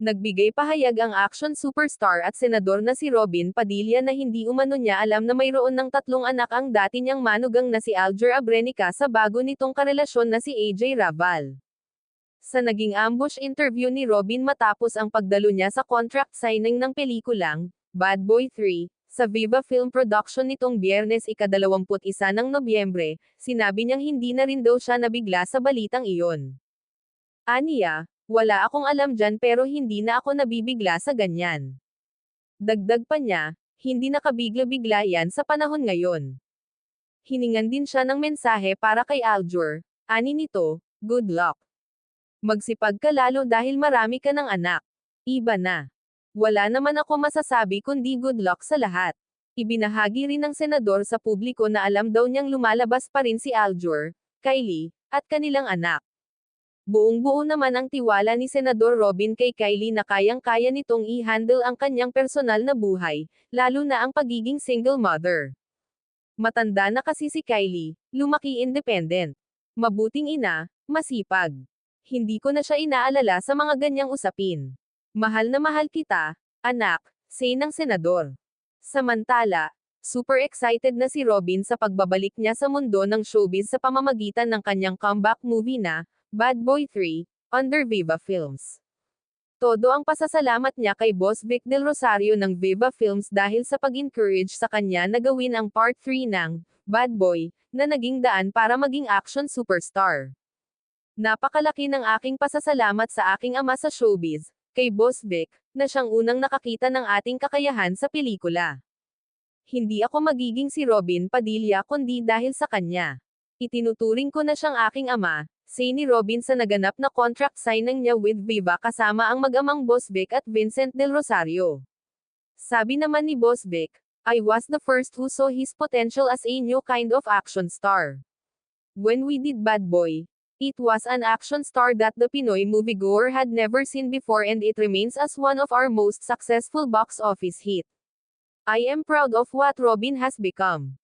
Nagbigay pahayag ang action superstar at senador na si Robin Padilla na hindi umano niya alam na mayroon ng tatlong anak ang dati niyang manugang na si Alger Abrenica sa bago nitong karelasyon na si AJ Raval. Sa naging ambush interview ni Robin matapos ang pagdalo niya sa contract signing ng pelikulang, Bad Boy 3, sa Viva Film Production nitong biyernes ika-21 ng Nobyembre, sinabi niyang hindi na rin daw siya nabigla sa balitang iyon. Aniya, wala akong alam dyan pero hindi na ako nabibigla sa ganyan. Dagdag pa niya, hindi nakabigla-bigla yan sa panahon ngayon. Hiningan din siya ng mensahe para kay Aljur, ani nito, good luck. Magsipag ka lalo dahil marami ka ng anak. Iba na. Wala naman ako masasabi kundi good luck sa lahat. Ibinahagi rin ng senador sa publiko na alam daw niyang lumalabas pa rin si Aljur, Kylie, at kanilang anak. Buong-buo naman ang tiwala ni Senador Robin kay Kylie na kayang-kaya nitong i-handle ang kanyang personal na buhay, lalo na ang pagiging single mother. Matanda na kasi si Kylie, lumaki independent. Mabuting ina, masipag. Hindi ko na siya inaalala sa mga ganyang usapin. Mahal na mahal kita, anak, say ng senador. Samantala, super excited na si Robin sa pagbabalik niya sa mundo ng showbiz sa pamamagitan ng kanyang comeback movie na, Bad Boy 3, under Viva Films. Todo ang pasasalamat niya kay Boss Vic Del Rosario ng Viva Films dahil sa pag-encourage sa kanya na gawin ang Part 3 ng Bad Boy, na naging daan para maging action superstar. Napakalaki ng aking pasasalamat sa aking ama sa showbiz, kay Boss Vic, na siyang unang nakakita ng ating kakayahan sa pelikula. Hindi ako magiging si Robin Padilla kundi dahil sa kanya. Itinuturing ko na siyang aking ama, say ni Robin sa naganap na contract signing niya with Viva kasama ang mag-amang Boss Vic at Vincent Del Rosario. Sabi naman ni Boss Vic, I was the first who saw his potential as a new kind of action star. When we did Bad Boy, it was an action star that the Pinoy moviegoer had never seen before and it remains as one of our most successful box office hit. I am proud of what Robin has become.